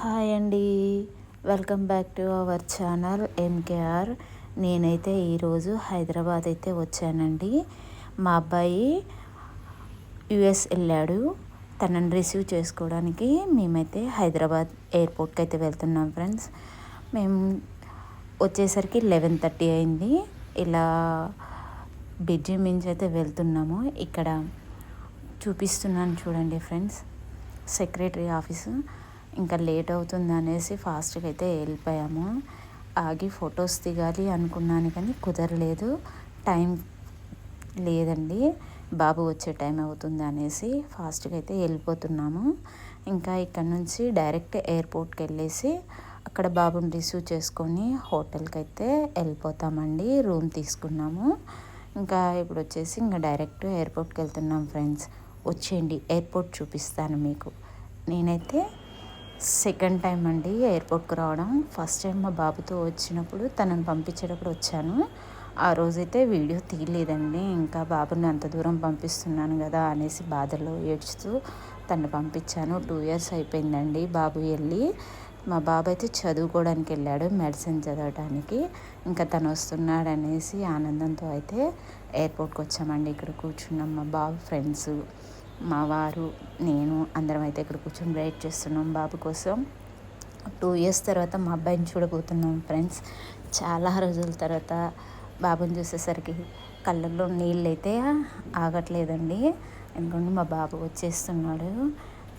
Hi అండి. Welcome back to our channel MKR నేనైతే ఈరోజు హైదరాబాద్ అయితే వచ్చానండి. మా అబ్బాయి యుఎస్ వెళ్ళాడు. తనని రిసీవ్ చేసుకోవడానికి మేమైతే హైదరాబాద్ ఎయిర్పోర్ట్కి అయితే వెళ్తున్నాం ఫ్రెండ్స్. మేము వచ్చేసరికి లెవెన్ థర్టీ అయింది. ఇలా బిడ్జి మించి అయితే వెళ్తున్నాము. ఇక్కడ చూపిస్తున్నాను చూడండి ఫ్రెండ్స్. Secretary office. ఇంకా లేట్ అవుతుంది అనేసి ఫాస్ట్గా అయితే వెళ్ళిపోయాము. ఆగి ఫొటోస్ దిగాలి అనుకున్నాను కానీ కుదరలేదు. టైం లేదండి. బాబు వచ్చే టైం అవుతుంది అనేసి ఫాస్ట్గా అయితే వెళ్ళిపోతున్నాము. ఇంకా ఇక్కడ నుంచి డైరెక్ట్ ఎయిర్పోర్ట్కి వెళ్ళేసి అక్కడ బాబుని రిసీవ్ చేసుకొని హోటల్కి అయితే వెళ్ళిపోతామండి. రూమ్ తీసుకున్నాము. ఇంకా ఇప్పుడు వచ్చేసి ఇంకా డైరెక్ట్ ఎయిర్పోర్ట్కి వెళ్తున్నాం ఫ్రెండ్స్. వచ్చేయండి ఎయిర్పోర్ట్ చూపిస్తాను మీకు. నేనైతే సెకండ్ టైం అండి ఎయిర్పోర్ట్కి రావడం. ఫస్ట్ టైం మా బాబుతో వచ్చినప్పుడు తనను పంపించేటప్పుడు వచ్చాను. ఆ రోజైతే వీడియో తీయలేదండి. ఇంకా బాబుని అంత దూరం పంపిస్తున్నాను కదా అనేసి బాధలో ఏడ్చుతూ తను పంపించాను. టూ ఇయర్స్ అయిపోయిందండి బాబు వెళ్ళి. మా బాబు అయితే చదువుకోవడానికి వెళ్ళాడు మెడిసిన్ చదవడానికి ఇంకా తను వస్తున్నాడు అనేసి ఆనందంతో అయితే ఎయిర్పోర్ట్కి వచ్చామండి. ఇక్కడ కూర్చున్నాం మా బాబు ఫ్రెండ్స్. మా వారు నేను అందరం అయితే ఇక్కడ కూర్చొని వెయిట్ చేస్తున్నాం బాబు కోసం. టూ ఇయర్స్ తర్వాత మా అబ్బాయిని చూడబోతున్నాం ఫ్రెండ్స్ చాలా రోజుల తర్వాత బాబుని చూసేసరికి కళ్ళల్లో నీళ్ళు అయితే ఆగట్లేదండి. ఎందుకంటే మా బాబు వచ్చేస్తున్నాడు.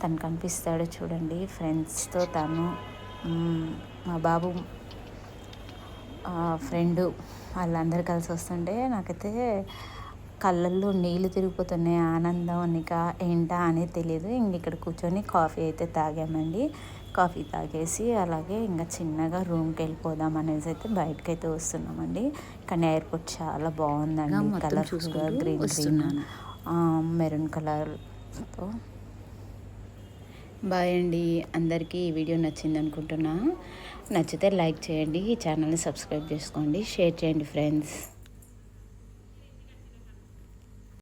తను కనిపిస్తాడు చూడండి ఫ్రెండ్స్తో తను. మా బాబు ఫ్రెండు వాళ్ళందరూ కలిసి వస్తుంటే నాకైతే కళ్ళల్లో నీళ్ళు తిరిగిపోతున్నాయి. ఆనందం ఇక ఏంటా అనేది తెలియదు ఇంక ఇక్కడ కూర్చొని కాఫీ అయితే తాగామండి. కాఫీ తాగేసి అలాగే ఇంకా చిన్నగా రూమ్కి వెళ్ళిపోదాం అనేసి అయితే బయటకు అయితే వస్తున్నామండి. కానీ ఎయిర్పోర్ట్ చాలా బాగుందండి. కలర్ఫుల్గా గ్రీన్ గ్రీన్ మెరూన్ కలర్తో బాయ్ అండి. అందరికీ ఈ వీడియో నచ్చింది అనుకుంటున్నా. నచ్చితే లైక్ చేయండి. ఈ ఛానల్ని సబ్స్క్రైబ్ చేసుకోండి. షేర్ చేయండి ఫ్రెండ్స్.